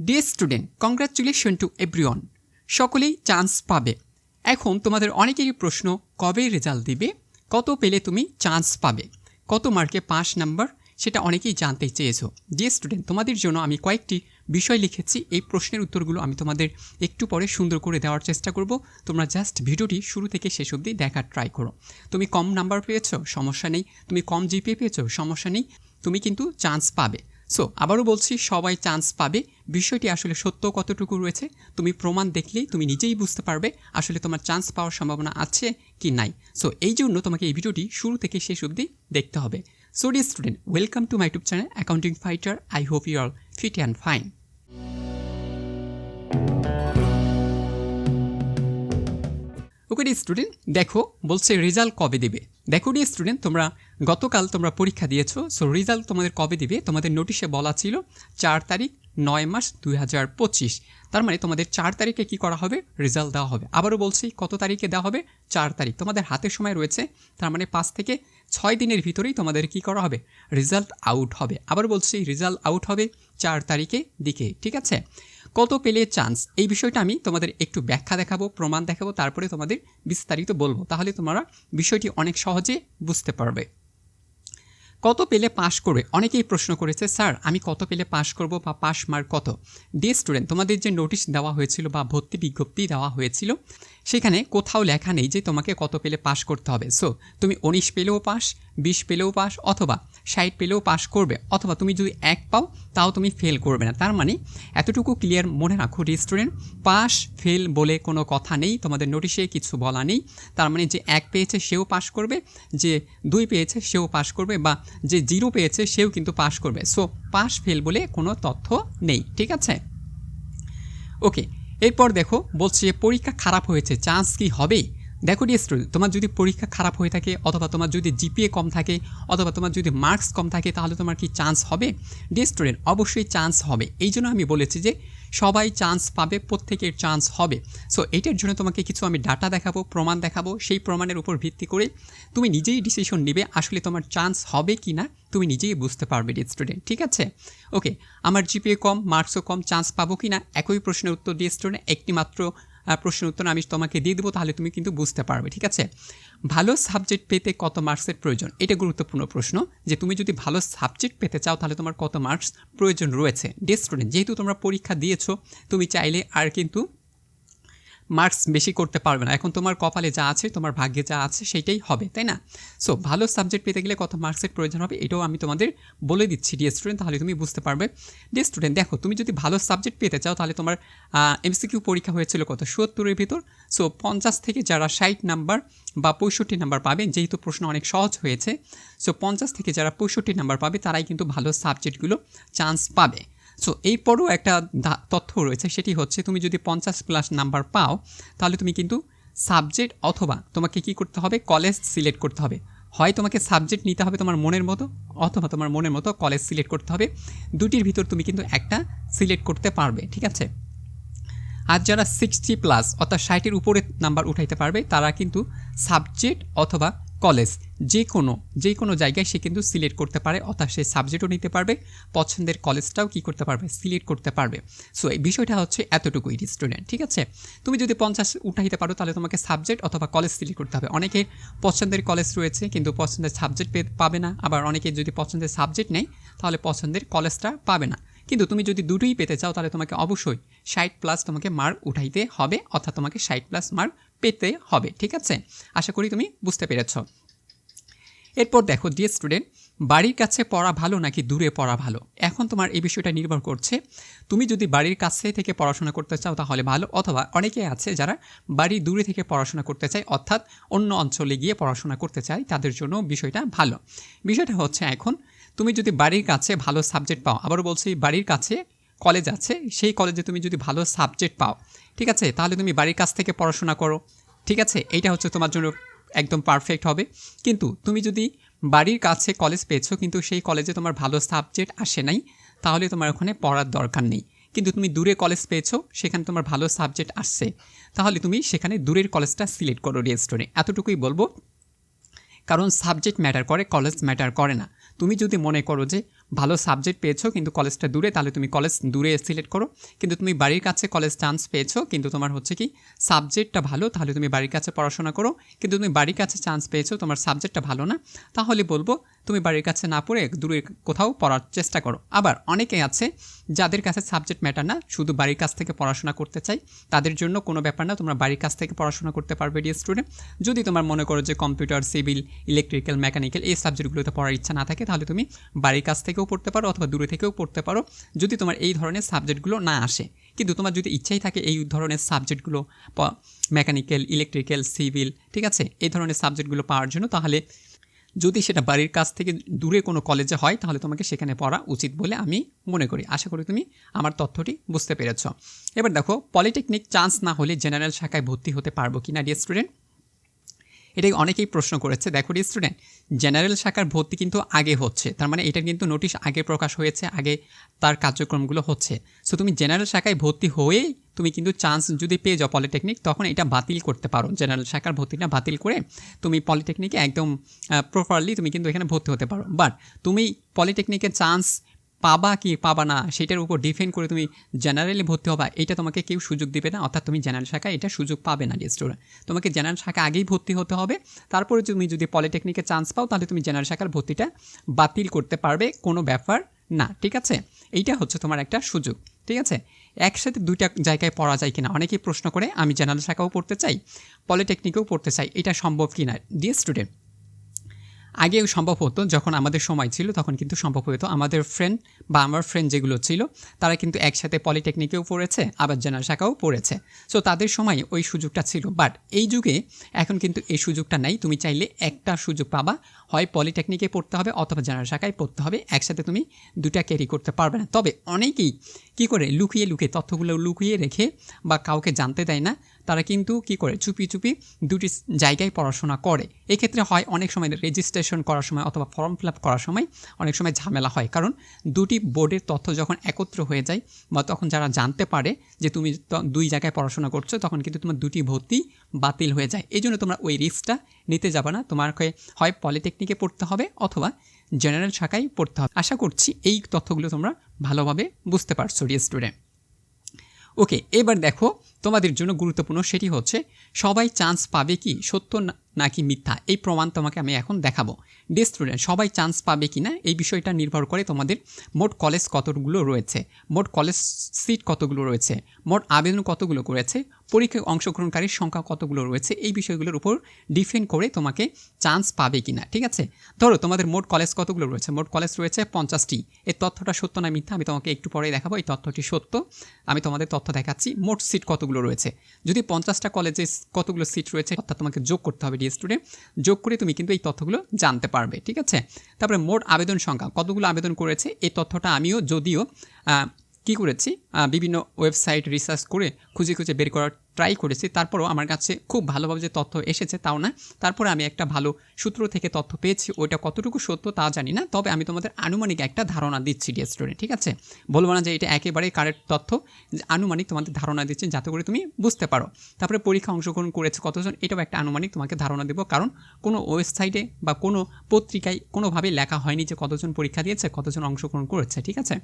Dear student congratulation to everyone সকলেই chance পাবে। এখন তোমাদের অনেকেরই প্রশ্ন, কবে রেজাল্ট দিবে? কত পেলে তুমি চান্স পাবে? কত মার্কে পাস নাম্বার সেটা অনেকেই জানতে চেয়েছো। ডিয়ার স্টুডেন্ট তোমাদের জন্য আমি কয়েকটি বিষয় লিখেছি। এই প্রশ্নের উত্তরগুলো আমি তোমাদের একটু পরে সুন্দর করে দেওয়ার চেষ্টা করব। তোমরা জাস্ট ভিডিওটি শুরু থেকে শেষ অবধি দেখার ট্রাই করো। তুমি কম নাম্বার পেয়েছ? সমস্যা নেই। তুমি কম জিপিএ পেয়েছ? সমস্যা নেই। তুমি কিন্তু চান্স পাবে। সো আবারও বলছি, সবাই চান্স পাবে। বিষয়টি আসলে সত্য কতটুকু রয়েছে, তুমি প্রমাণ দেখলেই তুমি নিজেই বুঝতে পারবে আসলে তোমার চান্স পাওয়ার সম্ভাবনা আছে কি নাই। সো এই জন্য তোমাকে এই ভিডিওটি শুরু থেকে শেষ অবধি দেখতে হবে। So the student welcome to my YouTube channel accounting fighter I hope you are fit and fine okay the student দেখো, বলছে রেজাল্ট কবে দেবে? দেখো ডি স্টুডেন্ট তোমরা গতকাল তোমরা পরীক্ষা দিয়েছ সো রেজাল্ট তোমাদের কবে দিবে? তোমাদের নোটিশে বলা ছিল চার তারিখ নয় মাস দুই হাজার পঁচিশ। তার মানে তোমাদের চার তারিখে কি করা হবে? রেজাল্ট দেওয়া হবে। আবারও বলছি, কত তারিখে দেওয়া হবে? চার তারিখ। তোমাদের হাতে সময় রয়েছে, তার মানে পাঁচ থেকে ছয় দিনের ভিতরেই তোমাদের কি করা হবে? রেজাল্ট আউট হবে। আবার বলছি রেজাল্ট আউট হবে চার তারিখে দিকে, ঠিক আছে? কত পেলে চান্স এই বিষয়টা আমি তোমাদের একটু ব্যাখ্যা দেখাবো, প্রমাণ দেখাবো, তারপরে তোমাদের বিস্তারিত বলব। তাহলে তোমরা বিষয়টি অনেক সহজে বুঝতে পারবে। কত পেলে পাশ করবে? অনেকেই প্রশ্ন করেছে, স্যার, আমি কত পেলে পাশ করব বা পাশ মার্ক কত? ডে স্টুডেন্ট তোমাদের যে নোটিশ দেওয়া হয়েছিল বা ভর্তি বিজ্ঞপ্তি দেওয়া হয়েছিল, সেখানে কোথাও লেখা নেই যে তোমাকে কত পেলে পাশ করতে হবে। সো তুমি উনিশ পেলেও পাস বিশ পেলেও পাস অথবা ষাট পেলেও পাস করবে, অথবা তুমি যদি এক পাও, তাও তুমি ফেল করবে না। তার মানে এতটুকু ক্লিয়ার মনে রাখো স্টুডেন্ট পাস ফেল বলে কোনো কথা নেই, তোমাদের নোটিশে কিছু বলা নেই। তার মানে যে এক পেয়েছে, সেও পাস করবে, যে দুই পেয়েছে, সেও পাস করবে, বা যে জিরো পেয়েছে, সেও কিন্তু পাস করবে। সো পাস ফেল বলে কোনো তথ্য নেই, ঠিক আছে? ওকে এরপর দেখো, বলছে পরীক্ষা খারাপ হয়েছে চান্স কি হবে? দেখো ডিয়ার স্টুডেন্ট তোমার যদি পরীক্ষা খারাপ হয়ে থাকে অথবা তোমার যদি জিপিএ কম থাকে অথবা তোমার যদি মার্কস কম থাকে, তাহলে তোমার কি চান্স হবে? ডিয়ার স্টুডেন্ট অবশ্যই চান্স হবে। এই জন্য আমি বলেছি যে সবাই চান্স পাবে, প্রত্যেকের চান্স হবে। সো এটার জন্য তোমাকে কিছু আমি ডাটা দেখাবো, প্রমাণ দেখাবো। সেই প্রমাণের উপর ভিত্তি করে তুমি নিজেই ডিসিশন নেবে আসলে তোমার চান্স হবে কি না তুমি নিজেই বুঝতে পারবে ডিয়ার স্টুডেন্ট ঠিক আছে? ওকে আমার জিপিএ কম মার্কসও কম চান্স পাবো কি না একই প্রশ্নের উত্তর দিয়ে স্টুডেন্ট একটি মাত্র প্রশ্নের উত্তর আমি তোমাকে দিয়ে দেবো, তাহলে তুমি কিন্তু বুঝতে পারবে, ঠিক আছে? ভালো সাবজেক্ট পেতে কত মার্কসের প্রয়োজন? এটা গুরুত্বপূর্ণ প্রশ্ন যে তুমি যদি ভালো সাবজেক্ট পেতে চাও, তাহলে তোমার কত মার্কস প্রয়োজন রয়েছে। ডে স্টুডেন্ট যেহেতু তোমরা পরীক্ষা দিয়েছ, তুমি চাইলে আর কিন্তু মার্কস বেশি করতে পারবে না। এখন তোমার কপালে যা আছে, তোমার ভাগ্যে যা আছে, সেইটাই হবে, তাই না? সো ভালো সাবজেক্ট পেতে গেলে কত মার্কসের প্রয়োজন হবে, এটাও আমি তোমাদের বলে দিচ্ছি ডিএ স্টুডেন্ট তাহলে তুমি বুঝতে পারবে। ডিএ স্টুডেন্ট দেখো, তুমি যদি ভালো সাবজেক্ট পেতে চাও, তাহলে তোমার এমসিকিউ পরীক্ষা হয়েছিল কত? সত্তরের ভিতর। সো পঞ্চাশ থেকে যারা ষাট নাম্বার বা পঁয়ষট্টি নাম্বার পাবে যেহেতু প্রশ্ন অনেক সহজ হয়েছে সো পঞ্চাশ থেকে যারা পঁয়ষট্টি নাম্বার পাবে, তারাই কিন্তু ভালো সাবজেক্টগুলো চান্স পাবে। সো এরপরও একটা তথ্য রয়েছে, সেটি হচ্ছে তুমি যদি পঞ্চাশ প্লাস নাম্বার পাও, তাহলে তুমি কিন্তু সাবজেক্ট অথবা তোমাকে কি করতে হবে? কলেজ সিলেক্ট করতে হবে। হয় তোমাকে সাবজেক্ট নিতে হবে তোমার মনের মতো, অথবা তোমার মনের মতো কলেজ সিলেক্ট করতে হবে। দুটির ভিতর তুমি কিন্তু একটা সিলেক্ট করতে পারবে, ঠিক আছে? আর যারা সিক্সটি প্লাস অর্থাৎ ষাটের উপরে নাম্বার উঠাইতে পারবে, তারা কিন্তু সাবজেক্ট অথবা কলেজ। যে কোনো যে কোনো জায়গায় সে কিন্তু সিলেক্ট করতে পারে, অর্থাৎ সে সাবজেক্টও নিতে পারবে, পছন্দের কলেজটাও কি করতে পারবে, সিলেক্ট করতে পারবে। সো এই বিষয়টা হচ্ছে এতটুকুই স্টুডেন্ট ঠিক আছে? তুমি যদি পঞ্চাশ উঠাইতে পারো, তাহলে তোমাকে সাবজেক্ট অথবা কলেজ সিলেক্ট করতে হবে। অনেকের পছন্দের কলেজ রয়েছে, কিন্তু পছন্দের সাবজেক্ট পাবে না। আবার অনেকে যদি পছন্দের সাবজেক্ট নেই, তাহলে পছন্দের কলেজটা পাবে না। কিন্তু তুমি যদি দুটোই পেতে চাও, তাহলে তোমাকে অবশ্যই ষাট প্লাস তোমাকে মার্ক উঠাইতে হবে, অর্থাৎ তোমাকে ষাট প্লাস মার্ক পেতে হবে, ঠিক আছে? আশা করি তুমি বুঝতে পেরেছ। এরপর দেখো ডিয়ার স্টুডেন্ট বাড়ির কাছে পড়া ভালো নাকি দূরে পড়া ভালো? এখন তোমার এই বিষয়টা নির্ভর করছে। তুমি যদি বাড়ির কাছে থেকে পড়াশোনা করতে চাও তাহলে ভালো, অথবা অনেকে আছে যারা বাড়ির দূরে থেকে পড়াশোনা করতে চায়, অর্থাৎ অন্য অঞ্চলে গিয়ে পড়াশোনা করতে চায়, তাদের জন্য বিষয়টা ভালো। বিষয়টা হচ্ছে এখন, তুমি যদি বাড়ির কাছে ভালো সাবজেক্ট পাও, আবারও বলছি বাড়ির কাছে কলেজ আছে, সেই কলেজে তুমি যদি ভালো সাবজেক্ট পাও, ঠিক আছে? তাহলে তুমি বাড়ির কাছ থেকে পড়াশোনা করো। ঠিক আছে, এইটা হচ্ছে তোমার জন্য একদম পারফেক্ট হবে। কিন্তু তুমি যদি বাড়ির কাছে কলেজ পেয়েছ, কিন্তু সেই কলেজে তোমার ভালো সাবজেক্ট আসে নাই, তাহলে তোমার ওখানে পড়ার দরকার নেই। কিন্তু তুমি দূরে কলেজ পেয়েছ, সেখানে তোমার ভালো সাবজেক্ট আসছে, তাহলে তুমি সেখানে দূরের কলেজটা সিলেক্ট করো রেজিস্টোরে এতটুকুই বলব। কারণ সাবজেক্ট ম্যাটার করে কলেজ ম্যাটার করে না। তুমি যদি মনে করো যে ভালো সাবজেক্ট পেয়েছ, কিন্তু কলেজটা দূরে, তাহলে তুমি কলেজ দূরে সিলেক্ট করো। কিন্তু তুমি বাড়ির কাছে কলেজ চান্স পেয়েছ, কিন্তু তোমার হচ্ছে কি সাবজেক্টটা ভালো, তাহলে তুমি বাড়ির কাছে পড়াশোনা করো। কিন্তু তুমি বাড়ির কাছে চান্স পেয়েছ, তোমার সাবজেক্টটা ভালো না, তাহলে বলব তুমি বাড়ির কাছে না পড়ে দূরে কোথাও পড়ার চেষ্টা করো। আবার অনেকে আছে যাদের কাছে সাবজেক্ট ম্যাটার না, শুধু বাড়ির কাছ থেকে পড়াশোনা করতে চাই, তাদের জন্য কোনো ব্যাপার না, তোমরা বাড়ির কাছ থেকে পড়াশোনা করতে পারবে ডিয়ার স্টুডেন্ট যদি তোমার মনে করো যে কম্পিউটার সিভিল ইলেকট্রিক্যাল মেকানিক্যাল এই সাবজেক্টগুলোতে পড়ার ইচ্ছা না থাকে, তাহলে তুমি বাড়ির কাছ থেকেও পড়তে পারো অথবা দূরে থেকেও পড়তে পারো। যদি তোমার এই ধরনের সাবজেক্টগুলো না আসে, কিন্তু তোমার যদি ইচ্ছাই থাকে এই ধরনের সাবজেক্টগুলো মেকানিক্যাল ইলেকট্রিক্যাল সিভিল ঠিক আছে, এই ধরনের সাবজেক্টগুলো পাওয়ার জন্য, তাহলে যদি সেটা বাড়ির কাছ থেকে দূরে কোনো কলেজে হয়, তাহলে তোমাকে সেখানে পড়া উচিত বলে আমি মনে করি। আশা করি তুমি আমার তথ্যটি বুঝতে পেরেছ। এবার দেখো পলিটেকনিক চান্স না হলে জেনারেল শাখায় ভর্তি হতে পারব কি না ডিয়ার স্টুডেন্ট এটাই অনেকেই প্রশ্ন করেছে। দেখো স্টুডেন্ট জেনারেল শাখার ভর্তি কিন্তু আগে হচ্ছে। তার মানে এটার কিন্তু নোটিশ আগে প্রকাশ হয়েছে, আগে তার কার্যক্রমগুলো হচ্ছে। সো তুমি জেনারেল শাখায় ভর্তি হয়েই তুমি কিন্তু চান্স যদি পেয়ে যাও পলিটেকনিক তখন এটা বাতিল করতে পারো। জেনারেল শাখার ভর্তিটা বাতিল করে তুমি পলিটেকনিকে একদম প্রপারলি তুমি কিন্তু এখানে ভর্তি হতে পারো। বাট তুমি পলিটেকনিকের চান্স পাবা কি পাবা না, সেটার উপর ডিপেন্ড করে তুমি জেনারেলি ভর্তি হবা, এটা তোমাকে কেউ সুযোগ দেবে না, অর্থাৎ তুমি জেনারেল শাখায় এটা সুযোগ পাবে না স্টুডেন্ট তোমাকে জেনারেল শাখা আগেই ভর্তি হতে হবে, তারপরে তুমি যদি পলিটেকনিকে চান্স পাও, তাহলে তুমি জেনারেল শাখার ভর্তিটা বাতিল করতে পারবে, কোনো ব্যাপার না, ঠিক আছে? এইটা হচ্ছে তোমার একটা সুযোগ, ঠিক আছে? একসাথে দুইটা জায়গায় পড়া যায় কিনা, অনেকেই প্রশ্ন করে, আমি জেনারেল শাখাও পড়তে চাই পলিটেকনিকেও পড়তে চাই, এটা সম্ভব কিনা ডিয়ার স্টুডেন্ট আগেও সম্ভব হতো, যখন আমাদের সময় ছিল, তখন কিন্তু সম্ভব হতো। আমাদের ফ্রেন্ড বা আমার ফ্রেন্ড যেগুলো ছিল, তারা কিন্তু একসাথে পলিটেকনিকেও পড়েছে, আবার জেনারেল শাখাও পড়েছে। সো তাদের সময় ওই সুযোগটা ছিল। বাট এই যুগে এখন কিন্তু এই সুযোগটা নাই। তুমি চাইলে একটা সুযোগ পাবা। হয় পলিটেকনিকে পড়তে হবে, অথবা জেনারেল শাখায় পড়তে হবে। একসাথে তুমি দুটা ক্যারি করতে পারবে না। তবে অনেকেই কি করে, লুকিয়ে লুকিয়ে তথ্যগুলো লুকিয়ে রেখে বা কাউকে জানতে দেয় না তারা কিন্তু কি করে? চুপি চুপি দুটি জায়গায় পড়াশোনা করে। এক্ষেত্রে হয় অনেক সময় রেজিস্ট্রেশন করার সময় অথবা ফর্ম ফিল আপ করার সময় অনেক সময় ঝামেলা হয়। কারণ দুটি বোর্ডের তথ্য যখন একত্র হয়ে যায় বা তখন যারা জানতে পারে যে তুমি দুই জায়গায় পড়াশোনা করছ, তখন কিন্তু তোমার দুটি ভর্তি বাতিল হয়ে যায়। এই জন্য তোমরা ওই রিস্কটা নিতে যাবে না। তোমাকে হয় পলিটেকনিকে পড়তে হবে অথবা জেনারেল শাখায় পড়তে হবে। আশা করছি এই তথ্যগুলো তোমরা ভালোভাবে বুঝতে পারছ ডিয়ার স্টুডেন্ট ওকে, এবার দেখো তোমাদের জন্য গুরুত্বপূর্ণ সেটি হচ্ছে, সবাই চান্স পাবে কি সত্য নাকি মিথ্যা? এই প্রমাণ তোমাকে আমি এখন দেখাবো। ডে স্টুডেন্ট সবাই চান্স পাবে কি না এই বিষয়টা নির্ভর করে তোমাদের মোট কলেজ কতগুলো রয়েছে, মোট কলেজ সিট কতগুলো রয়েছে, মোট আবেদন কতগুলো করেছে, পরীক্ষায় অংশগ্রহণকারীর সংখ্যা কতগুলো রয়েছে, এই বিষয়গুলোর উপর ডিফেন্ড করে তোমাকে চান্স পাবে কি না ঠিক আছে? ধরো তোমাদের মোট কলেজ কতগুলো রয়েছে, মোট কলেজ রয়েছে পঞ্চাশটি, এই তথ্যটা সত্য না মিথ্যা, আমি তোমাকে একটু পরে দেখাবো, এই তথ্যটি সত্য, আমি তোমাদের তথ্য দেখাচ্ছি, মোট সিট কতগুলো রয়েছে, যদি পঞ্চাশটা কলেজে কতগুলো সিট রয়েছে, অর্থাৎ তোমাকে যোগ করতে হবে ডিএস স্টুডেন্ট যোগ করে তুমি কিন্তু এই তথ্যগুলো জানতে পারবে ঠিক আছে? তারপরে মোট আবেদন সংখ্যা কতগুলো আবেদন করেছে? এই তথ্যটা আমিও যদিও কি করেছি? বিভিন্ন ওয়েবসাইট রিসার্চ করে খুঁজে খুঁজে বের করার ট্রাই করেছি। তারপরও আমার কাছে খুব ভালোভাবে যে তথ্য এসেছে তাও না। তারপরে আমি একটা ভালো সূত্র থেকে তথ্য পেয়েছি। ওইটা কতটুকু সত্য তা জানি না। তবে আমি তোমাদের আনুমানিক একটা ধারণা দিচ্ছি ডিয়ার স্টুডেন্ট ঠিক আছে? বলব না যে এটা একেবারেই কারেক্ট তথ্য। আনুমানিক তোমাদের ধারণা দিচ্ছি যাতে করে তুমি বুঝতে পারো। তারপরে পরীক্ষা অংশগ্রহণ করেছে কতজন? এটাও একটা আনুমানিক তোমাকে ধারণা দেবো। কারণ কোনো ওয়েবসাইটে বা কোনো পত্রিকায় কোনোভাবেই লেখা হয়নি যে কতজন পরীক্ষা দিয়েছে, কতজন অংশগ্রহণ করেছে, ঠিক আছে?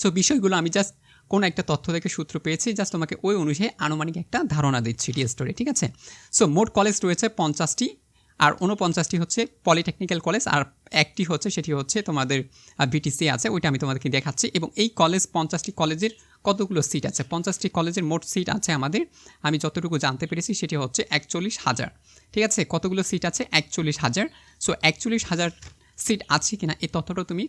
সো বিষয়গুলো আমি জাস্ট কোনো একটা তথ্য থেকে সূত্র পেয়েছি জাস্ট তোমাকে ওই অনুযায়ী আনুমানিক একটা ধারণা দিচ্ছি টি স্টোরে ঠিক আছে? সো মোট কলেজ রয়েছে পঞ্চাশটি, আর উনপঞ্চাশটি হচ্ছে পলিটেকনিক্যাল কলেজ আর একটি হচ্ছে, সেটি হচ্ছে তোমাদের বিটিসি আছে, ওইটা আমি তোমাদেরকে দেখাচ্ছি, এবং এই কলেজ পঞ্চাশটি কলেজের কতগুলো সিট আছে? পঞ্চাশটি কলেজের মোট সিট আছে আমাদের, আমি যতটুকু জানতে পেরেছি, সেটি হচ্ছে একচল্লিশ হাজার, ঠিক আছে? কতগুলো সিট আছে? একচল্লিশ হাজার। সো একচল্লিশ হাজার সিট আছে কিনা, এই তথ্যটা তুমি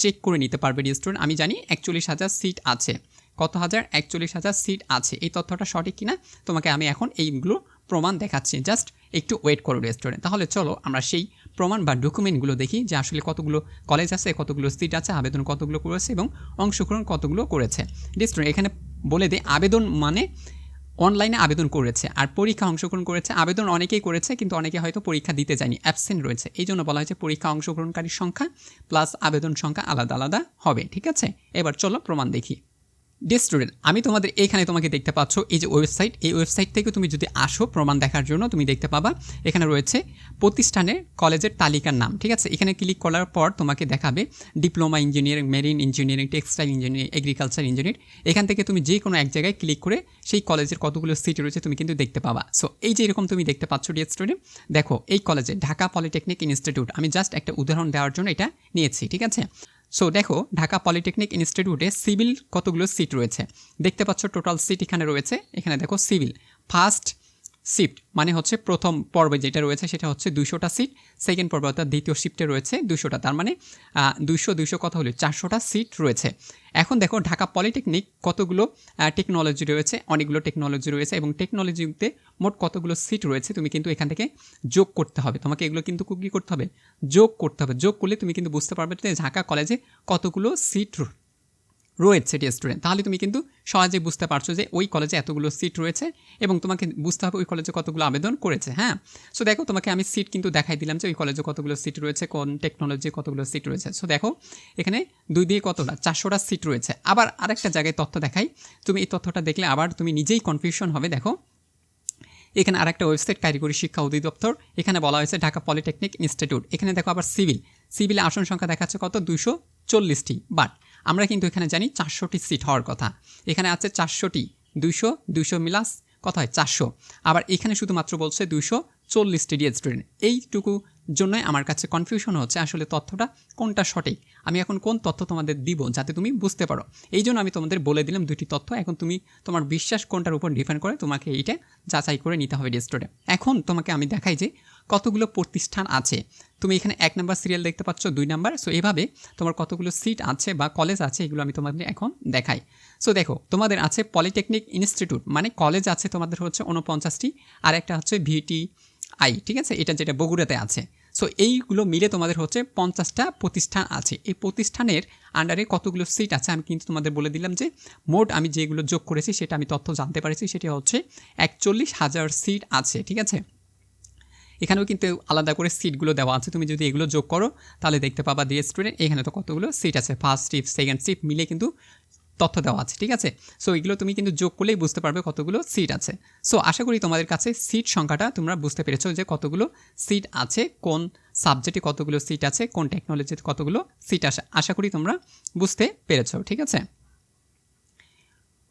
চেক করে নিতে পারবে স্টুডেন্ট আমি জানি একচল্লিশ হাজার সিট আছে। কত হাজার? একচল্লিশ হাজার সিট আছে। এই তথ্যটা সঠিক কিনা? তোমাকে আমি এখন এইগুলো প্রমাণ দেখাচ্ছি। জাস্ট একটু ওয়েট করো রেস্টুরেন্ট তাহলে চলো আমরা সেই প্রমাণ বা ডকুমেন্টগুলো দেখি যে আসলে কতগুলো কলেজ আছে, কতগুলো সিট আছে, আবেদন কতগুলো করেছে এবং অংশগ্রহণ কতগুলো করেছে। রেস্টুরেন্ট এখানে বলে দিই আবেদন মানে অনলাইনে আবেদন করেছে আর পরীক্ষা অংশগ্রহণ করেছে। আবেদন অনেকেই করেছে, কিন্তু অনেকে হয়তো পরীক্ষা দিতে যায়নি। অ্যাবসেন্ট রয়েছে। এই জন্য বলা হয়েছে পরীক্ষা অংশগ্রহণকারীর সংখ্যা প্লাস আবেদন সংখ্যা আলাদা আলাদা হবে। ঠিক আছে? এবার চলো প্রমাণ দেখি। ডিয়ার স্টুডেন্ট আমি তোমাদের এখানে তোমাকে দেখতে পাচ্ছ এই যে ওয়েবসাইট এই ওয়েবসাইট থেকে তুমি যদি আসো প্রমাণ দেখার জন্য, তুমি দেখতে পাবা এখানে রয়েছে প্রতিষ্ঠানের কলেজের তালিকার নাম, ঠিক আছে? এখানে ক্লিক করার পর তোমাকে দেখাবে diploma engineering marine engineering textile engineering agriculture engineering এখান থেকে তুমি যে কোনো এক জায়গায় ক্লিক করে সেই কলেজের কতগুলো সিট রয়েছে তুমি কিন্তু দেখতে পাবা। সো এই যে এরকম তুমি দেখতে পাচ্ছ ডিয়ার স্টুডেন্ট দেখো, এই কলেজে ঢাকা পলিটেকনিক ইনস্টিটিউট আমি জাস্ট একটা উদাহরণ দেওয়ার জন্য এটা নিয়েছি, ঠিক আছে? সো দেখো, ঢাকা পলিটেকনিক ইনস্টিটিউটে সিভিল কতগুলো সিট রয়েছে? দেখতে পাচ্ছ টোটাল সিট এখানে রয়েছে। এখানে দেখো সিভিল ফার্স্ট শিফট মানে হচ্ছে প্রথম পর্বে যেটা রয়েছে সেটা হচ্ছে দুশোটা সিট সেকেন্ড পর্বে অর্থাৎ দ্বিতীয় শিফটে রয়েছে দুশোটা তার মানে দুশো দুশো কথা হলো চারশোটা সিট রয়েছে। এখন দেখো ঢাকা পলিটেকনিক কতগুলো টেকনোলজি রয়েছে, অনেকগুলো টেকনোলজি রয়েছে এবং টেকনোলজিতে মোট কতগুলো সিট রয়েছে তুমি কিন্তু এখান থেকে যোগ করতে হবে। তোমাকে এগুলো কিন্তু কী করতে হবে? যোগ করতে হবে। যোগ করলে তুমি কিন্তু বুঝতে পারবে যে ঢাকা কলেজে কতগুলো সিট রয়েছে স্টুডেন্ট তাহলে তুমি কিন্তু সহজেই বুঝতে পারছ যে ওই কলেজে এতগুলো সিট রয়েছে এবং তোমাকে বুঝতে হবে ওই কলেজে কতগুলো আবেদন করেছে হ্যাঁ? সো দেখো, তোমাকে আমি সিট কিন্তু দেখাই দিলাম যে ওই কলেজে কতগুলো সিট রয়েছে, কোন টেকনোলজি কতগুলো সিট রয়েছে। সো দেখো, এখানে দুই দিয়ে কতটা? চারশোটা সিট রয়েছে। আবার আরেকটা জায়গায় তথ্য দেখাই। তুমি এই তথ্যটা দেখলে আবার তুমি নিজেই কনফিউশন হবে, দেখো। এখানে আরেকটা ওয়েবসাইট কারিগরি শিক্ষা অধিদপ্তর। এখানে বলা হয়েছে ঢাকা পলিটেকনিক ইনস্টিটিউট এখানে দেখো আবার সিভিল সিভিলে আসন সংখ্যা দেখাচ্ছে কত? দুশো চল্লিশটি। বাট আমরা কিন্তু এখানে জানি চারশোটি সিট হওয়ার কথা। এখানে আছে চারশোটি দুশো দুশো মিলাস কথা হয় চারশো। আবার এখানে শুধুমাত্র বলছে দুশো চল্লিশটি ডিএ স্টুডেন্ট এইটুকু জন্যই আমার কাছে কনফিউশন হচ্ছে আসলে তথ্যটা কোনটা সঠিক? আমি এখন কোন তথ্য তোমাদের দিব যাতে তুমি বুঝতে পারো? এই জন্য আমি তোমাদের বলে দিলাম দুটি তথ্য। এখন তুমি তোমার বিশ্বাস কোনটার উপর ডিপেন্ড করে তোমাকে এইটা যাচাই করে নিতে হবে স্টুডেন্ট এখন তোমাকে আমি দেখাই যে কতগুলো প্রতিষ্ঠান আছে। তুমি এখানে এক নাম্বার সিরিয়াল দেখতে পাচ্ছ, দুই নাম্বার সো এভাবে তোমার কতগুলো সিট আছে বা কলেজ আছে, এগুলো আমি তোমাদের এখন দেখাই। সো দেখো, তোমাদের আছে পলিটেকনিক ইনস্টিটিউট মানে কলেজ আছে তোমাদের হচ্ছে উনপঞ্চাশটি আর একটা হচ্ছে ভিটি আই, ঠিক আছে? এটা যেটা বগুড়াতে আছে। সো এইগুলো মিলে তোমাদের হচ্ছে পঞ্চাশটা প্রতিষ্ঠান আছে। এই প্রতিষ্ঠানের আন্ডারে কতগুলো সিট আছে আমি কিন্তু তোমাদের বলে দিলাম যে, মোট আমি যেগুলো যোগ করেছি সেটা আমি তথ্য জানতে পারছি, সেটা হচ্ছে একচল্লিশ হাজার সিট আছে, ঠিক আছে? এখানেও কিন্তু আলাদা করে সিটগুলো দেওয়া আছে। তুমি যদি এগুলো যোগ করো, তাহলে দেখতে পাবা দিয়ে স্টুডেন্ট এখানে তো কতগুলো সিট আছে? ফার্স্ট শিফট সেকেন্ড শিফট মিলে কিন্তু তথ্য দেওয়া আছে, ঠিক আছে? সো এগুলো তুমি কিন্তু যোগ করলেই বুঝতে পারবে কতগুলো সিট আছে। সো আশা করি তোমাদের কাছে সিট সংখ্যাটা তোমরা বুঝতে পেরেছ যে কতগুলো সিট আছে, কোন সাবজেক্টে কতগুলো সিট আছে, কোন টেকনোলজিতে কতগুলো সিট আসে আশা করি তোমরা বুঝতে পেরেছ, ঠিক আছে?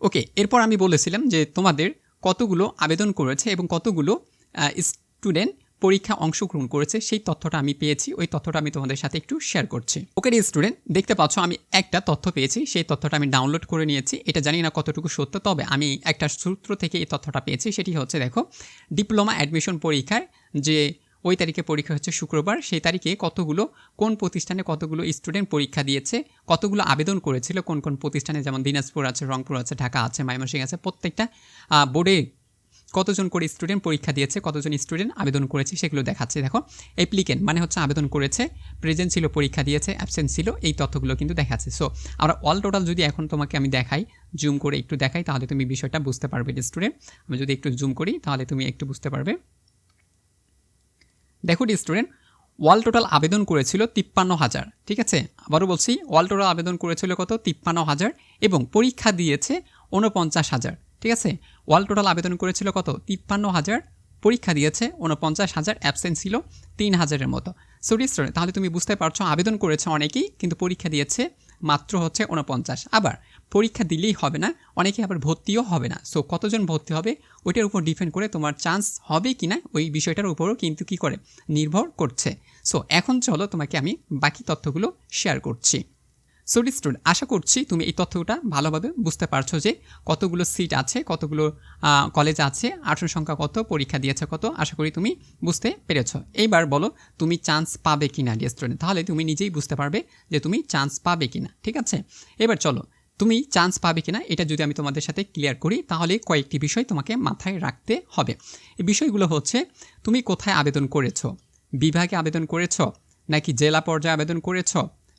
ওকে এরপর আমি বলেছিলাম যে তোমাদের কতগুলো আবেদন করেছে এবং কতগুলো স্টুডেন্ট পরীক্ষা অংশগ্রহণ করেছে, সেই তথ্যটা আমি পেয়েছি। ওই তথ্যটা আমি তোমাদের সাথে একটু শেয়ার করছি। ওকে স্টুডেন্ট দেখতে পাচ্ছ আমি একটা তথ্য পেয়েছি, সেই তথ্যটা আমি ডাউনলোড করে নিয়েছি। এটা জানি না কতটুকু সত্য, তবে আমি একটা সূত্র থেকে এই তথ্যটা পেয়েছি। সেটি হচ্ছে, দেখো ডিপ্লোমা অ্যাডমিশন পরীক্ষায় যে ওই তারিখে পরীক্ষা হচ্ছে শুক্রবার, সেই তারিখে কতগুলো, কোন প্রতিষ্ঠানে কতগুলো স্টুডেন্ট পরীক্ষা দিয়েছে, কতগুলো আবেদন করেছিল, কোন কোন প্রতিষ্ঠানে, যেমন দিনাজপুর আছে, রংপুর আছে, ঢাকা আছে ময়মনসিংহ আছে, প্রত্যেকটা বোর্ডে কতজন করে স্টুডেন্ট পরীক্ষা দিয়েছে, কতজন স্টুডেন্ট আবেদন করেছে সেগুলো দেখাচ্ছে। দেখো অ্যাপ্লিকেন্ট মানে হচ্ছে আবেদন করেছে প্রেজেন্ট ছিল, পরীক্ষা দিয়েছে অ্যাবসেন্ট ছিল, এই তথ্যগুলো কিন্তু দেখাচ্ছে। সো আমরা অল টোটাল যদি এখন তোমাকে আমি দেখাই জুম করে একটু দেখাই, তাহলে তুমি বিষয়টা বুঝতে পারবে স্টুডেন্ট আমি যদি একটু জুম করি, তাহলে তুমি একটু বুঝতে পারবে। দেখো স্টুডেন্ট ওয়াল টোটাল আবেদন করেছিল তিপ্পান্ন হাজার, ঠিক আছে? আবারও বলছি ওয়াল টোটাল আবেদন করেছিল কত? তিপ্পান্ন হাজার, এবং পরীক্ষা দিয়েছে উনপঞ্চাশ হাজার, ঠিক আছে? ওয়াল টোটাল আবেদন করেছিল কত? তিপ্পান্ন হাজার। পরীক্ষা দিয়েছে উনপঞ্চাশ হাজার। অ্যাবসেন্ট ছিল তিন হাজারের মতো। সো স্টুডেন্ট তাহলে তুমি বুঝতে পারছ, আবেদন করেছে অনেকেই, কিন্তু পরীক্ষা দিয়েছে মাত্র হচ্ছে উনপঞ্চাশ আবার পরীক্ষা দিলেই হবে না, অনেকে আবার ভর্তিও হবে না। সো কতজন ভর্তি হবে, ওইটার উপর ডিপেন্ড করে তোমার চান্স হবে কি না, ওই বিষয়টার উপরও কিন্তু কি করে? নির্ভর করছে। সো এখন চলো তোমাকে আমি বাকি তথ্যগুলো শেয়ার করছি। সো স্টুডেন্ট আশা করছি তুমি এই তথ্যটা ভালোভাবে বুঝতে পারছ যে কতগুলো সিট আছে, কতগুলো কলেজ আছে আসন সংখ্যা কত, পরীক্ষা দিয়েছে কত, আশা করি তুমি বুঝতে পেরেছ। এইবার বলো, তুমি চান্স পাবে কি না স্টুডেন্ট তাহলে তুমি নিজেই বুঝতে পারবে যে তুমি চান্স পাবে কি না ঠিক আছে? এবার চলো, তুমি চান্স পাবে কিনা, এটা যদি আমি তোমাদের সাথে ক্লিয়ার করি, তাহলে কয়েকটি বিষয় তোমাকে মাথায় রাখতে হবে। এই বিষয়গুলো হচ্ছে, তুমি কোথায় আবেদন করেছ? বিভাগে আবেদন করেছ? নাকি জেলা পর্যায়ে আবেদন করেছ?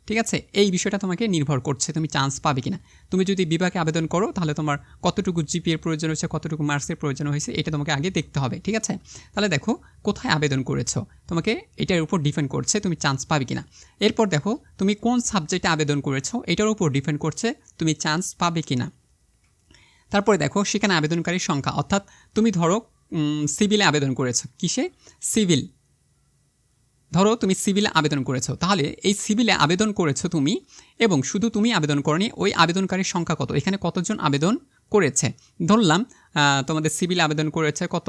ঠিক আছে? এই বিষয়টা তোমাকে নির্ভর করছে তুমি চান্স পাবে কিনা। তুমি যদি বিভাগে আবেদন করো, তাহলে তোমার কতটুকু জিপিএর প্রয়োজন হয়েছে, কতটুকু মার্কসের প্রয়োজন হয়েছে, এটা তোমাকে আগে দেখতে হবে, ঠিক আছে? তাহলে দেখো, কোথায় আবেদন করেছ? তোমাকে এটার উপর ডিপেন্ড করছে তুমি চান্স পাবে কিনা। এরপর দেখো, তুমি কোন সাবজেক্টে আবেদন করেছ, এটার উপর ডিপেন্ড করছে তুমি চান্স পাবে কিনা। তারপরে দেখো, সেখানে আবেদনকারীর সংখ্যা। অর্থাৎ তুমি ধরো সিভিলে আবেদন করেছ। কিসে? সিভিল ধরো তুমি সিভিলে আবেদন করেছ, তাহলে এই সিভিলে আবেদন করেছ তুমি এবং শুধু তুমি আবেদন করনি, ওই আবেদনকারীর সংখ্যা কত? এখানে কতজন আবেদন করেছে? ধরলাম তোমাদের সিভিলে আবেদন করেছে কত?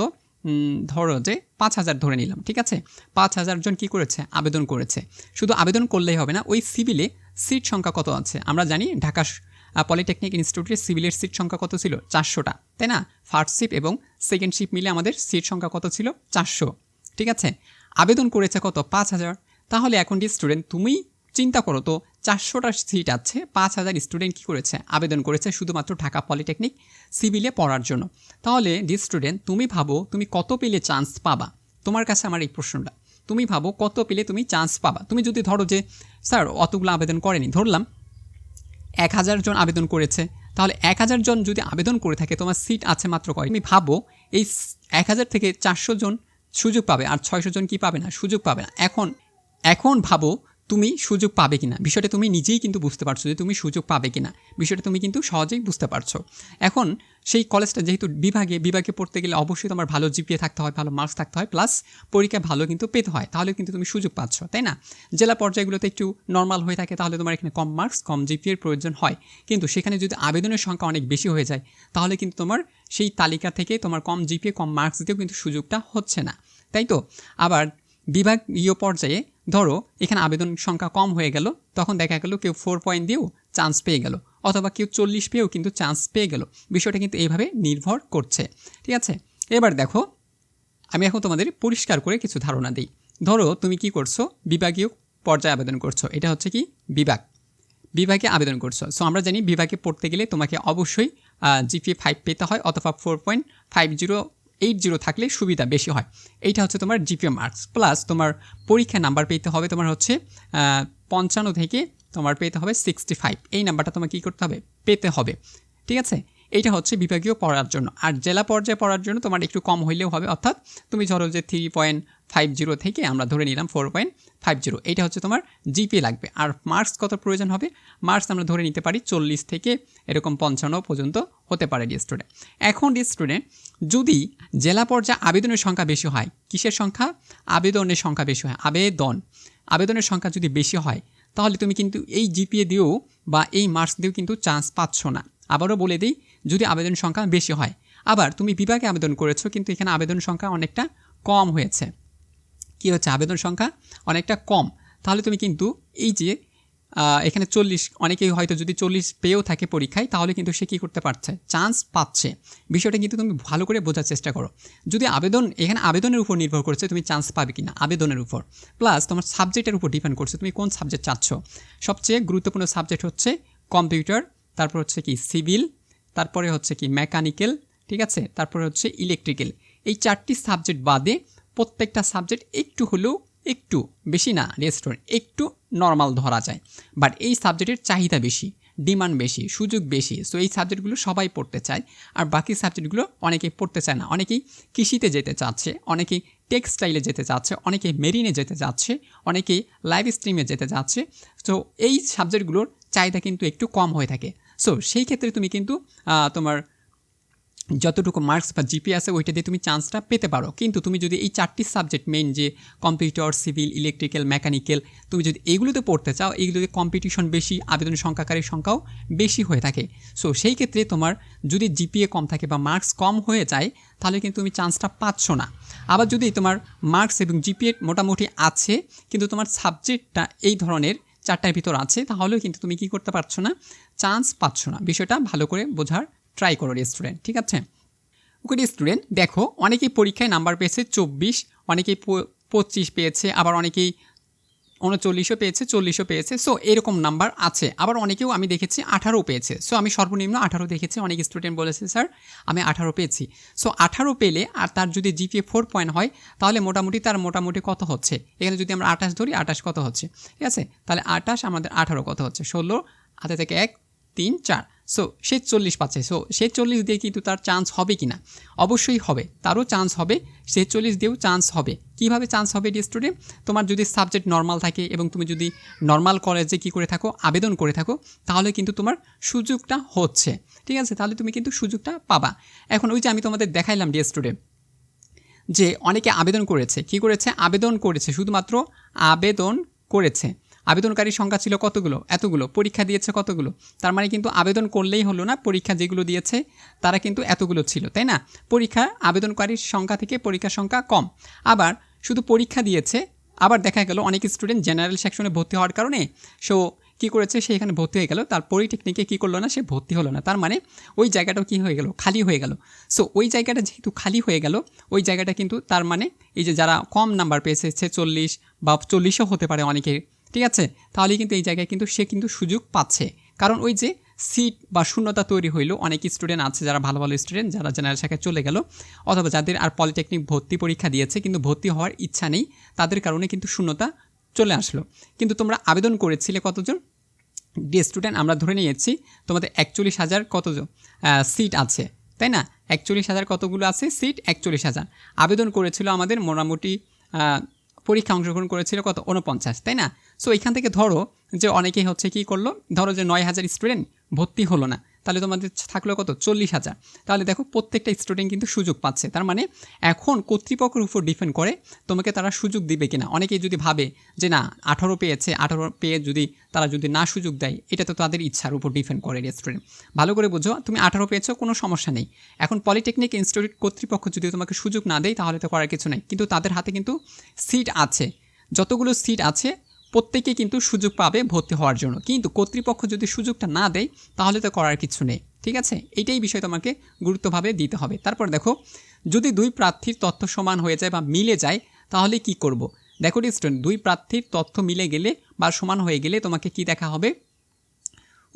ধরো যে পাঁচ হাজার ধরে নিলাম, ঠিক আছে? পাঁচ হাজার জন কী করেছে? আবেদন করেছে। শুধু আবেদন করলেই হবে না, ওই সিভিলে সিট সংখ্যা কত আছে? আমরা জানি ঢাকা পলিটেকনিক ইনস্টিটিউটের সিভিলের সিট সংখ্যা কত ছিল? চারশোটা, তাই না? ফার্স্ট শিপ এবং সেকেন্ড শিপ মিলে আমাদের সিট সংখ্যা কত ছিল? চারশো, ঠিক আছে? আবেদন করেছে কত? পাঁচ হাজার। তাহলে এখন যে স্টুডেন্ট তুমি চিন্তা করো তো, চারশোটা সিট আছে, পাঁচ হাজার স্টুডেন্ট কী করেছে? আবেদন করেছে শুধুমাত্র ঢাকা পলিটেকনিক সিভিলে পড়ার জন্য। তাহলে ডি স্টুডেন্ট তুমি ভাবো তুমি কত পেলে চান্স পাবা? তোমার কাছে আমার এই প্রশ্নটা। তুমি ভাবো কত পেলে তুমি চান্স পাবা? তুমি যদি ধরো যে, স্যার, অতগুলো আবেদন করেনি। ধরলাম, এক হাজার জন আবেদন করেছে। তাহলে এক হাজার জন যদি আবেদন করে থাকে, তোমার সিট আছে মাত্র কয় তুমি ভাবো এই এক হাজার থেকে চারশো জন সুযোগ পাবে আর ছয়শো জন কি পাবে না? সুযোগ পাবে না। এখন এখন ভাবো তুমি সুযোগ পাবে কিনা। বিষয়টা তুমি নিজেই কিন্তু বুঝতে পারছ যে তুমি সুযোগ পাবে কিনা। বিষয়টা তুমি কিন্তু সহজেই বুঝতে পারছ। এখন সেই কলেজটা যেহেতু বিভাগে বিভাগে পড়তে গেলে অবশ্যই তোমার ভালো জিপিএ থাকতে হয়, ভালো মার্কস থাকতে হয় প্লাস পরীক্ষায় ভালো কিন্তু পেতে হয়। তাহলে কিন্তু তুমি সুযোগ পাচ্ছ, তাই না? জেলা পর্যায়গুলোতে একটু নর্মাল হয়ে থাকে, তাহলে তোমার এখানে কম মার্কস কম জিপিএর প্রয়োজন হয়। কিন্তু সেখানে যদি আবেদনের সংখ্যা অনেক বেশি হয়ে যায়, তাহলে কিন্তু তোমার সেই তালিকা থেকে তোমার কম জিপিএ কম মার্কস দিতেও কিন্তু সুযোগটা হচ্ছে না। তাই তো? আবার বিভাগীয় পর্যায়ে ধরো, এখানে আবেদন সংখ্যা কম হয়ে গেল, তখন দেখা গেল কেউ ফোর পয়েন্ট দিয়েও চান্স পেয়ে গেল, অথবা কেউ চল্লিশ পেয়েও কিন্তু চান্স পেয়ে গেল। বিষয়টা কিন্তু এইভাবে নির্ভর করছে, ঠিক আছে? এবার দেখো, আমি এখন তোমাদের পরিষ্কার করে কিছু ধারণা দিই। ধরো, তুমি কি করছ? বিভাগীয় পর্যায়ে আবেদন করছ, এটা হচ্ছে কি? বিভাগ। বিভাগে আবেদন করছ। সো আমরা জানি বিভাগে পড়তে গেলে তোমাকে অবশ্যই জিপিএ ফাইভ পেতে হয়, অথবা four point five zero eight zero থাকলে সুবিধা বেশি হয়। এইটা হচ্ছে তোমার জিপিএ মার্কস প্লাস তোমার পরীক্ষা নাম্বার পেতে হবে তোমার হচ্ছে পঞ্চান্ন থেকে তোমার পেতে হবে সিক্সটি ফাইভ এই নাম্বারটা তোমাকে কী করতে হবে? পেতে হবে। ঠিক আছে? এটা হচ্ছে বিভাগীয় পড়ার জন্য। আর জেলা পর্যায়ে পড়ার জন্য তোমার একটু কম হইলেও হবে, অর্থাৎ তুমি ধরো যে থ্রি পয়েন্ট ফাইভ জিরো থেকে আমরা ধরে নিলাম ফোর পয়েন্ট ফাইভ জিরো এইটা হচ্ছে তোমার জিপি লাগবে। আর মার্কস কত প্রয়োজন হবে? মার্কস আমরা ধরে নিতে পারি চল্লিশ থেকে এরকম পঞ্চান্ন পর্যন্ত হতে পারে স্টুডেন্ট এখন স্টুডেন্ট যদি জেলা পর্যায়ে আবেদনের সংখ্যা বেশি হয়, কিসের সংখ্যা? আবেদনের সংখ্যা বেশি হয়। আবেদন। আবেদনের সংখ্যা যদি বেশি হয়, তাহলে তুমি কিন্তু এই জিপিএ দিয়েও বা এই মার্কস দিয়েও কিন্তু চান্স পাচ্ছ না। আবারও বলে দিই, যদি আবেদন সংখ্যা বেশি হয়, আবার তুমি বিভাগে আবেদন করেছ, কিন্তু এখানে আবেদন সংখ্যা অনেকটা কম হয়েছে। কী হচ্ছে? আবেদন সংখ্যা অনেকটা কম। তাহলে তুমি কিন্তু এই যে এখানে চল্লিশ, অনেকেই হয়তো যদি চল্লিশ পেয়েও থাকে পরীক্ষায়, তাহলে কিন্তু সে কী করতে পারছে? চান্স পাচ্ছে। বিষয়টা কিন্তু তুমি ভালো করে বোঝার চেষ্টা করো। যদি আবেদন, এখানে আবেদনের উপর নির্ভর করছে, তুমি চান্স পাবে কি না আবেদনের উপর। প্লাস তোমার সাবজেক্টের উপর ডিপেন্ড করছে, তুমি কোন সাবজেক্ট চাচ্ছ? সবচেয়ে গুরুত্বপূর্ণ সাবজেক্ট হচ্ছে কম্পিউটার, তারপর হচ্ছে কি সিভিল, তারপরে হচ্ছে কি মেকানিক্যাল, ঠিক আছে? তারপরে হচ্ছে ইলেকট্রিক্যাল। এই চারটি সাবজেক্ট বাদে প্রত্যেকটা সাবজেক্ট একটু হলেও একটু বেশি না রেস্টুরেন্ট একটু নর্মাল ধরা যায়। বাট এই সাবজেক্টের চাহিদা বেশি ডিমান্ড বেশি, সুযোগ বেশি। সো এই সাবজেক্টগুলো সবাই পড়তে চায়, আর বাকি সাবজেক্টগুলো অনেকেই পড়তে চায় না। অনেকেই কৃষিতে যেতে চাচ্ছে, অনেকেই টেক্সটাইলে যেতে চাচ্ছে, অনেকেই মেরিনে যেতে চাচ্ছে, অনেকেই লাইভ স্ট্রিমে যেতে চাচ্ছে। সো এই সাবজেক্টগুলোর চাহিদা কিন্তু একটু কম হয়ে থাকে। সো সেই ক্ষেত্রে তুমি কিন্তু তোমার যতটুকু মার্কস বা জিপি আছে, ওইটা দিয়ে তুমি চান্সটা পেতে পারো। কিন্তু তুমি যদি এই চারটি সাবজেক্ট মেইন যে কম্পিউটার সিভিল ইলেকট্রিক্যাল মেকানিক্যাল তুমি যদি এইগুলোতে পড়তে চাও এইগুলোতে কম্পিটিশন বেশি, আবেদন সংখ্যাকারীর সংখ্যাও বেশি হয়ে থাকে। সো সেই ক্ষেত্রে তোমার যদি জিপিএ কম থাকে বা মার্কস কম হয়ে যায়, তাহলে কিন্তু তুমি চান্সটা পাচ্ছ না। আবার যদি তোমার মার্কস এবং জিপিএ মোটামুটি আছে, কিন্তু তোমার সাবজেক্টটা এই ধরনের চারটার ভিতর আছে, তাহলেও কিন্তু তুমি কি করতে পারছ না চান্স পাচ্ছ না। বিষয়টা ভালো করে বোঝার ট্রাই করো স্টুডেন্ট ঠিক আছে? ওকে স্টুডেন্ট দেখো, অনেকেই পরীক্ষায় নাম্বার পেয়েছে চব্বিশ, অনেকেই পঁচিশ পেয়েছে, আবার অনেকেই উনচল্লিশও পেয়েছে, চল্লিশও পেয়েছে সো এরকম নাম্বার আছে। আবার অনেকেও আমি দেখেছি আঠারো পেয়েছে সো আমি সর্বনিম্ন আঠারো দেখেছি, অনেক স্টুডেন্ট বলেছে স্যার আমি আঠারো পেয়েছি। সো আঠারো পেলে আর তার যদি জিপিএ ফোর পয়েন্ট হয়, তাহলে মোটামুটি তার মোটামুটি কত হচ্ছে? এখানে যদি আমরা আঠাশ ধরি, আঠাশ কত হচ্ছে? ঠিক আছে? তাহলে আঠাশ আমাদের আঠারো কত হচ্ছে? ষোলো, হাতে থেকে এক, তিন, চার। সো সে চল্লিশ পাচ্ছে। সো সে চল্লিশ দিয়ে কিন্তু তার চান্স হবে কি না অবশ্যই হবে। তারও চান্স হবে। সে চল্লিশ দিয়েও চান্স হবে। কীভাবে চান্স হবে ডি স্টুডেন্ট তোমার যদি সাবজেক্ট নর্মাল থাকে এবং তুমি যদি নর্মাল কলেজে কী করে থাকো, আবেদন করে থাকো, তাহলে কিন্তু তোমার সুযোগটা হচ্ছে। ঠিক আছে? তাহলে তুমি কিন্তু সুযোগটা পাবা। এখন ওই যে আমি তোমাদের দেখাইলাম ডি স্টুডেন্ট যে অনেকে আবেদন করেছে। কি করেছে? আবেদন করেছে। শুধুমাত্র আবেদন করেছে। আবেদনকারীর সংখ্যা ছিল কতগুলো? এতগুলো। পরীক্ষা দিয়েছে কতগুলো? তার মানে কিন্তু আবেদন করলেই হলো না, পরীক্ষা যেগুলো দিয়েছে তারা কিন্তু এতগুলো ছিল, তাই না? পরীক্ষা, আবেদনকারীর সংখ্যা থেকে পরীক্ষার সংখ্যা কম। আবার শুধু পরীক্ষা দিয়েছে, আবার দেখা গেল অনেক স্টুডেন্ট জেনারেল সেকশনে ভর্তি হওয়ার কারণে সো কী করেছে? সে এখানে ভর্তি হয়ে গেল, তার পলিটেকনিকে কী করল না, সে ভর্তি হলো না। তার মানে ওই জায়গাটাও কী হয়ে গেল? খালি হয়ে গেল। সো ওই জায়গাটা যেহেতু খালি হয়ে গেল, ওই জায়গাটা কিন্তু তার মানে এই যে যারা কম নাম্বার পেয়েছে চল্লিশ বা চল্লিশও হতে পারে অনেকের। ঠিক আছে? তাহলে কিন্তু এই জায়গায় কিন্তু সে কিন্তু সুযোগ পাচ্ছে। কারণ ওই যে সিট বা শূন্যতা তৈরি হইল, অনেক স্টুডেন্ট আছে যারা ভালো ভালো স্টুডেন্ট যারা জেনারেল শাখায় চলে গেল, অথবা যাদের আর পলিটেকনিক ভর্তি পরীক্ষা দিয়েছে কিন্তু ভর্তি হওয়ার ইচ্ছা নেই, তাদের কারণে কিন্তু শূন্যতা চলে আসলো। কিন্তু তোমরা আবেদন করেছিলে কতজন? ডি স্টুডেন্ট আমরা ধরে নিয়েছি তোমাদের একচল্লিশ হাজার কতজন সিট আছে, তাই না? একচল্লিশ হাজার কতগুলো আছে? সিট একচল্লিশ হাজার। আবেদন করেছিল আমাদের মোটামুটি পরীক্ষা অংশগ্রহণ করেছিল কত? উনপঞ্চাশ তাই না? সো এখান থেকে ধরো যে অনেকেই হচ্ছে কি করল? ধরো যে নয় হাজার স্টুডেন্ট ভর্তি হলো না, তাহলে তোমাদের থাকল কত? চল্লিশ হাজার। তাহলে দেখো প্রত্যেকটা স্টুডেন্ট কিন্তু সুযোগ পাচ্ছে। তার মানে এখন কর্তৃপক্ষের উপর ডিপেন্ড করে তোমাকে তারা সুযোগ দিবে কিনা। অনেকেই যদি ভাবে যে না, আঠারো পেয়েছে, আঠারো পেয়ে যদি তারা যদি না সুযোগ দেয়, এটা তো তাদের ইচ্ছার উপর ডিপেন্ড করে স্টুডেন্ট ভালো করে বোঝো, তুমি আঠারো পেয়েছ, কোনো সমস্যা নেই। এখন পলিটেকনিক ইনস্টিটিউট কর্তৃপক্ষ যদি তোমাকে সুযোগ না দেয়, তাহলে তো করার কিছু নেই। কিন্তু তাদের হাতে কিন্তু সিট আছে। যতগুলো সিট আছে প্রত্যেকে কিন্তু সুযোগ পাবে ভর্তি হওয়ার জন্য। কিন্তু কর্তৃপক্ষ যদি সুযোগটা না দেয়, তাহলে তো করার কিছু নেই। ঠিক আছে? এইটাই বিষয় তোমাকে গুরুত্বভাবে দিতে হবে। তারপর দেখো, যদি দুই প্রার্থীর তথ্য সমান হয়ে যায় বা মিলে যায়, তাহলে কি করব। দেখো স্টুডেন্ট দুই প্রার্থীর তথ্য মিলে গেলে বা সমান হয়ে গেলে তোমাকে কি দেখা হবে?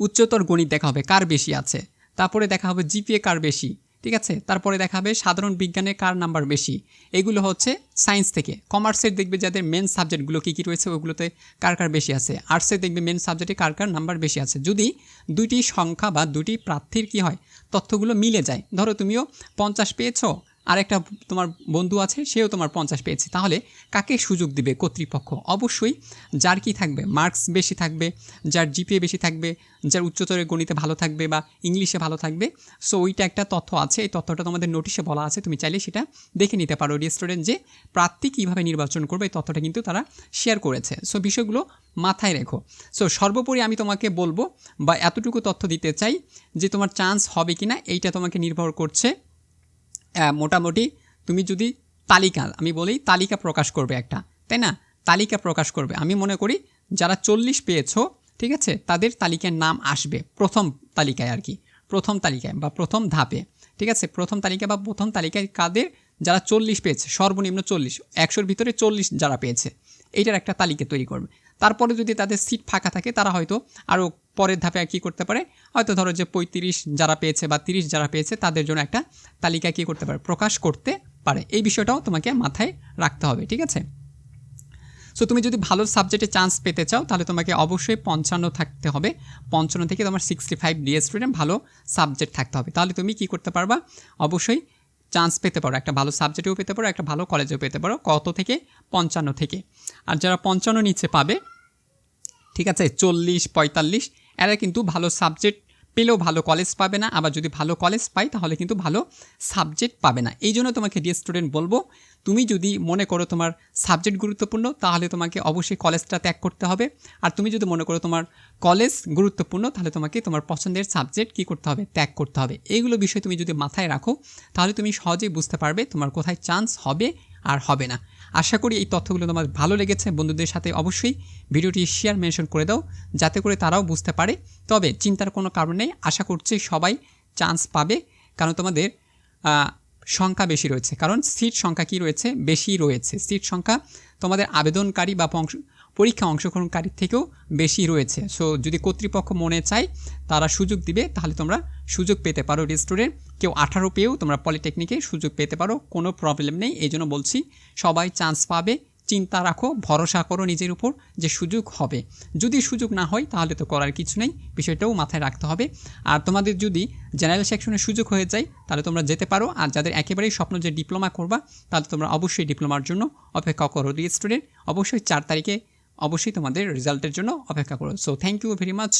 উচ্চতর গণিত দেখা হবে, কার বেশি আছে? তারপরে দেখা হবে জিপিএ কার বেশি? ঠিক আছে? তারপরে দেখাবে সাধারণ বিজ্ঞানে কার নাম্বার বেশি? এগুলো হচ্ছে সায়েন্স থেকে। কমার্সের দেখবে যাদের মেন সাবজেক্টগুলো কী কী রয়েছে, ওগুলোতে কার কার বেশি আছে? আর্টসের দেখবে মেন সাবজেক্টে কার কার নাম্বার বেশি আছে? যদি দুইটি সংখ্যা বা দুটি প্রার্থীর কি হয়, তথ্যগুলো মিলে যায়। ধরো তুমিও পঞ্চাশ পেয়েছ আর একটা তোমার বন্ধু আছে, সেও তোমার পঞ্চাশ পেয়েছে। তাহলে কাকে সুযোগ দিবে কর্তৃপক্ষ? অবশ্যই যার কি থাকবে? মার্কস বেশি থাকবে, যার জিপিএ বেশি থাকবে, যার উচ্চতরের গণিতে ভালো থাকবে বা ইংলিশে ভালো থাকবে। সো ওইটা একটা তথ্য আছে। এই তথ্যটা তোমাদের নোটিশে বলা আছে। তুমি চাইলে সেটা দেখে নিতে পারো স্টুডেন্ট যে প্রার্থী কীভাবে নির্বাচন করবে। এই তথ্যটা কিন্তু তারা শেয়ার করেছে। সো বিষয়গুলো মাথায় রেখো। সো সর্বোপরি আমি তোমাকে বলব বা এতটুকু তথ্য দিতে চাই যে তোমার চান্স হবে কি না এইটা তোমাকে নির্ভর করছে মোটামুটি তুমি যদি তালিকা, আমি বলি তালিকা প্রকাশ করবে একটা, তাই না? তালিকা প্রকাশ করবে। আমি মনে করি যারা চল্লিশ পেয়েছ, ঠিক আছে, তাদের তালিকার নাম আসবে প্রথম তালিকায় আর কি, প্রথম তালিকায় বা প্রথম ধাপে, ঠিক আছে? প্রথম তালিকা বা প্রথম তালিকায় কাদের? যারা চল্লিশ পেয়েছে, সর্বনিম্ন চল্লিশ, একশোর ভিতরে চল্লিশ যারা পেয়েছে, এইটার একটা তালিকা তৈরি করবে। তারপরে যদি তাদের সিট ফাঁকা থাকে, তারা হয়তো আরও পরের ধাপে কী করতে পারে? হয়তো ধরো যে পঁয়ত্রিশ যারা পেয়েছে বা তিরিশ যারা পেয়েছে, তাদের জন্য একটা তালিকা কী করতে পারে? প্রকাশ করতে পারে। এই বিষয়টাও তোমাকে মাথায় রাখতে হবে, ঠিক আছে? সো তুমি যদি ভালো সাবজেক্টে চান্স পেতে চাও, তাহলে তোমাকে অবশ্যই পঞ্চান্ন থাকতে হবে। পঞ্চান্ন থেকে তোমার সিক্সটি ফাইভ ডিএ স্টুডেন্ট ভালো সাবজেক্ট থাকতে হবে। তাহলে তুমি কি করতে পারবা? অবশ্যই চান্স পেতে পারো। একটা ভালো সাবজেক্টেও পেতে পারো, একটা ভালো কলেজেও পেতে পারো। কত থেকে? পঞ্চান্ন থেকে। আর যারা পঞ্চান্ন নিচে পাবে, ঠিক আছে? চল্লিশ, পঁয়তাল্লিশ এরা কিন্তু ভালো সাবজেক্ট পেলেও ভালো কলেজ পাবে না। আবার যদি ভালো কলেজ পাই তাহলে কিন্তু ভালো সাবজেক্ট পাবে না। এই জন্য তোমাকে ডিএ স্টুডেন্ট বলব, তুমি যদি মনে করো তোমার সাবজেক্ট গুরুত্বপূর্ণ, তাহলে তোমাকে অবশ্যই কলেজটা ত্যাগ করতে হবে। আর তুমি যদি মনে করো তোমার কলেজ গুরুত্বপূর্ণ, তাহলে তোমাকে তোমার পছন্দের সাবজেক্ট কী করতে হবে? ত্যাগ করতে হবে। এইগুলো বিষয় তুমি যদি মাথায় রাখো, তাহলে তুমি সহজেই বুঝতে পারবে তোমার কোথায় চান্স হবে আর হবে না। আশা করি এই তথ্যগুলো তোমার ভালো লেগেছে। বন্ধুদের সাথে অবশ্যই ভিডিওটি শেয়ার মেনশন করে দাও, যাতে করে তারাও বুঝতে পারে। তবে চিন্তার কোনো কারণ নেই। আশা করছি সবাই চান্স পাবে, কারণ তোমাদের সংখ্যা বেশি রয়েছে। কারণ সিট সংখ্যা কি রয়েছে? বেশি রয়েছে। সিট সংখ্যা তোমাদের আবেদনকারী বা পরীক্ষা অংশগ্রহণকারীর থেকেও বেশি রয়েছে। সো যদি কর্তৃপক্ষ মনে চায়, তারা সুযোগ দিবে, তাহলে তোমরা সুযোগ পেতে পারো রেস্টুরেন্ট কেউ আঠারো পেয়েও তোমরা পলিটেকনিকে সুযোগ পেতে পারো, কোনো প্রবলেম নেই। এই জন্য বলছি, সবাই চান্স পাবে। চিন্তা রাখো, ভরসা করো নিজের উপর যে সুযোগ হবে। যদি সুযোগ না হয়, তাহলে তো করার কিছু নেই। বিষয়টাও মাথায় রাখতে হবে। আর তোমাদের যদি জেনারেল সেকশনে সুযোগ হয়ে যায়, তাহলে তোমরা যেতে পারো। আর যাদের একেবারেই স্বপ্ন যে ডিপ্লোমা করবা, তাহলে তোমরা অবশ্যই ডিপ্লোমার জন্য অপেক্ষা করো স্টুডেন্ট অবশ্যই চার তারিখে অবশ্যই তোমাদের রেজাল্টের জন্য অপেক্ষা করো। So thank you very much